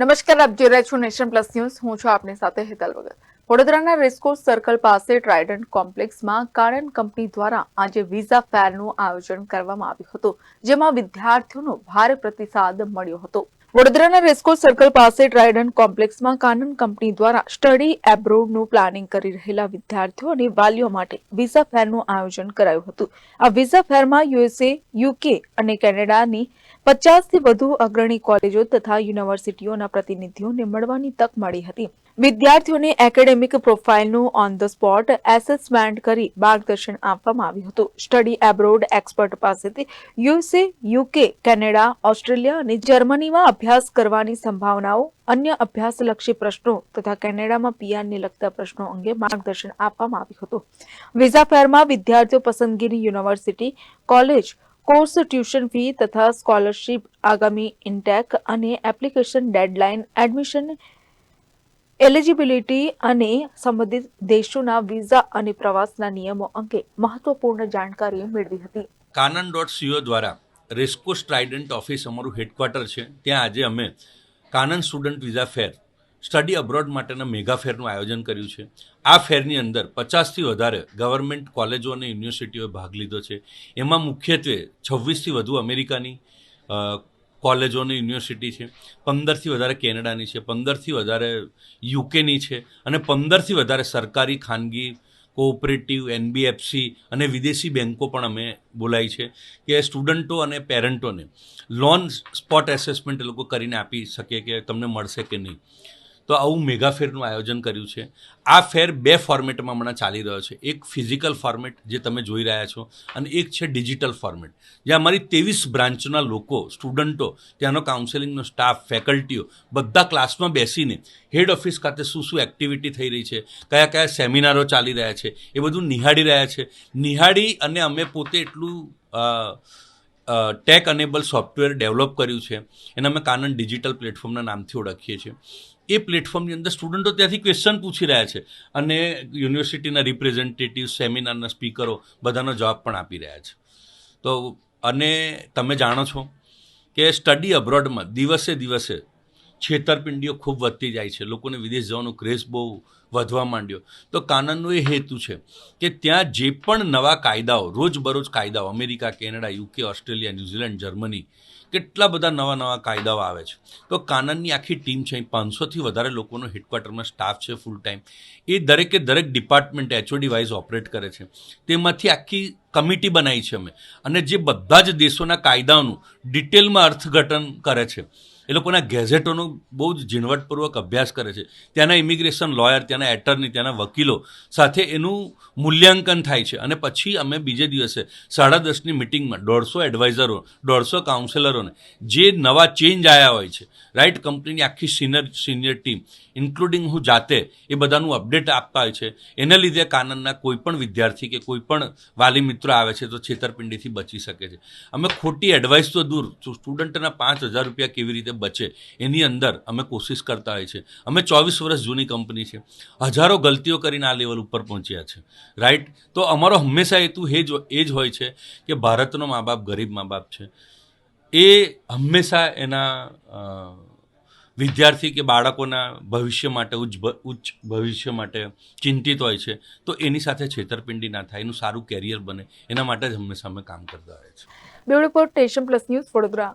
નમસ્કાર, આપ જોઈ રહ્યા છો નેશન પ્લસ ન્યૂઝ. હું છું આપની સાથે હેતલ વગર વડોદરાના રેસકોર્સ સર્કલ પાસે ટ્રાઇડન્ટ કોમ્પ્લેક્સમાં કારન કંપની દ્વારા આજે વિઝા ફેરનું આયોજન કરવામાં આવ્યું હતું, જેમાં વિદ્યાર્થીઓનો ભારે પ્રતિસાદ મળ્યો હતો. વડોદરાના રેસકોર્સ સર્કલ પાસે ટ્રાઇડન્ટ કોમ્પ્લેક્સમાં કાનન કંપની દ્વારા સ્ટડી એબ્રોડનું પ્લાનિંગ કરી રહેલા વિદ્યાર્થીઓ અને વાલીઓ માટે વિઝા ફેરનું આયોજન કરાયું હતું. આ વિઝા ફેરમાં યુએસએ, યુકે અને કેનેડાની પચાસથી વધુ અગ્રણી કોલેજો તથા યુનિવર્સિટીઓના પ્રતિનિધિઓને મળવાની તક મળી હતી. વિદ્યાર્થીઓને એકેડેમિક પ્રોફાઇલનું ઓન ધ સ્પોટ એસેસમેન્ટ કરી માર્ગદર્શન આપવામાં આવ્યું હતું. સ્ટડી એબ્રોડ એક્સપર્ટ પાસેથી યુએસએ, યુકે, કેનેડા, ઓસ્ટ્રેલિયા અને જર્મનીમાં અભ્યાસ કરવાની સંભાવનાઓ, અન્ય અભ્યાસલક્ષી પ્રશ્નો તથા કેનેડામાં પીઆરને લગતા પ્રશ્નો અંગે માર્ગદર્શન આપવામાં આવ્યું હતું. વિઝા ફેરમાં વિદ્યાર્થીઓ પસંદગીની university, college course tuition fee તથા સ્કોલરશીપ, આગામી ઇન્ટેક અને એપ્લિકેશન ડેડલાઇન એડમિશન, એલિજિબિલિટી અને સંબંધિત દેશોના વિઝા અને પ્રવાસના નિયમો અંગે મહત્વપૂર્ણ જાણકારી મેળવી હતી. કાનન ડોટ સીઓ દ્વારા રેસ્કો સ્ટ્રાઇડન્ટ ઓફિસ અમારું હેડક્વાર્ટર છે. ત્યાં આજે અમે Kanan student visa fair study abroad માટેના મેગા ફેરનું આયોજન કર્યું છે. આ ફેરની અંદર પચાસથી વધારે ગવર્મેન્ટ કોલેજો અને યુનિવર્સિટીઓએ ભાગ લીધો છે. એમાં મુખ્યત્વે છવ્વીસથી વધુ અમેરિકાની કોલેજો અને યુનિવર્સિટી છે. પંદરથી વધારે કેનેડાની છે. પંદરથી વધારે યુકેની છે. અને પંદરથી વધારે સરકારી, ખાનગી, કોઓપરેટિવ, એનબીએફસી અને વિદેશી બેન્કો પણ અમે બોલાવી છે કે સ્ટુડન્ટો અને પેરેન્ટોને લોન સ્પોટ એસેસમેન્ટ એ લોકો કરીને આપી શકે કે તમને મળશે કે નહીં. તો આવું મેગા ફેરનું આયોજન કર્યું છે. આ ફેર બે ફોર્મેટમાં હમણાં ચાલી રહ્યો છે. એક ફિઝિકલ ફોર્મેટ જે તમે જોઈ રહ્યા છો અને એક છે ડિજિટલ ફોર્મેટ. જ્યાં અમારી ત્રેવીસ બ્રાન્ચના લોકો, સ્ટુડન્ટો, ત્યાંનો કાઉન્સેલિંગનો સ્ટાફ ફેકલ્ટીઓ બધા ક્લાસમાં બેસીને હેડ ઓફિસ ખાતે શું શું એક્ટિવિટી થઈ રહી છે, કયા કયા સેમિનારો ચાલી રહ્યા છે, એ બધું નિહાળી રહ્યા છે. નિહાળી અને અમે પોતે એટલું ટેક અનેબલ સોફ્ટવેર ડેવલપ કર્યું છે. એને અમે કાનન ડિજિટલ પ્લેટફોર્મના નામથી ઓળખીએ છીએ. એ પ્લેટફોર્મની અંદર સ્ટુડન્ટો ત્યાંથી ક્વેશ્ચન પૂછી રહ્યા છે. અને યુનિવર્સિટીના રિપ્રેઝેન્ટેટિવ સેમિનારના સ્પીકરો બધાનો જવાબ પણ આપી રહ્યા છે. તો અને તમે જાણો છો કે સ્ટડી અબ્રોડમાં દિવસે દિવસે છેતરપિંડીઓ ખૂબ વધતી જાય છે. લોકોને વિદેશ જવાનો ક્રેઝ બહુ વધવા માંડ્યો. તો કાનનનો એ હેતુ છે કે ત્યાં જે પણ નવા કાયદાઓ, રોજબરોજ કાયદાઓ, America, Canada, UK, Australia, New Zealand, Germany કેટલા બધા નવા નવા કાયદાઓ આવે છે. તો કાનનની આખી ટીમ છે પાંચસોથી વધારે લોકોનો હેડક્વાર્ટરમાં સ્ટાફ છે ફૂલ ટાઈમ એ દરેકે દરેક ડિપાર્ટમેન્ટ એચઓડી વાઇઝ ઓપરેટ કરે છે. તેમાંથી આખી કમિટી બનાવી છે અમે. અને જે બધા જ દેશોના કાયદાઓનું ડિટેલમાં અર્થઘટન કરે છે. એ લોકોના ગેઝેટોનો બહુ જ ઝીણવટપૂર્વક અભ્યાસ કરે છે. ત્યાંના ઇમિગ્રેશન લોયર, ત્યાંના એટર્ની, ત્યાંના વકીલો સાથે એનું મૂલ્યાંકન થાય છે. અને પછી અમે બીજે દિવસે સાડા દસની મિટિંગમાં દોઢસો એડવાઇઝરો, દોઢસો કાઉન્સેલરોને જે નવા ચેન્જ આવ્યા હોય છે રાઈટ કંપનીની આખી સિનિયર સિનિયર ટીમ, ઇન્ક્લુડિંગ હું જાતે, એ બધાનું અપડેટ આપતા હોય છે. એને લીધે કાનનના કોઈ પણ વિદ્યાર્થી કે કોઈ પણ વાલી મિત્રો આવે છે તો છેતરપિંડીથી બચી શકે છે. અમે ખોટી એડવાઇસ તો દૂર, સ્ટુડન્ટના પાંચ હજાર રૂપિયા કેવી રીતે બચે. એની અંદર અમે કોશિશ કરતા હોઈએ છીએ અમે ચોવીસ વર્ષ જૂની કંપની છે. હજારો ગલતીઓ કરીને આ લેવલ ઉપર પહોંચ્યા છે. રાઈટ તો અમારો હંમેશા હેતુ એ જ એ જ હોય છે કે ભારતનો મા બાપ ગરીબ મા બાપ છે. એ હંમેશા એના વિદ્યાર્થી કે બાળકોના ભવિષ્ય માટે ઉચ્ચ ઉચ્ચ ભવિષ્ય માટે ચિંતિત હોય છે. તો એની સાથે છેતરપિંડી ના થાય. એનું સારું કેરિયર બને. એના માટે જ હંમેશા અમે કામ કરતા હોય છે. Bureau Nation Plus News Vadodara.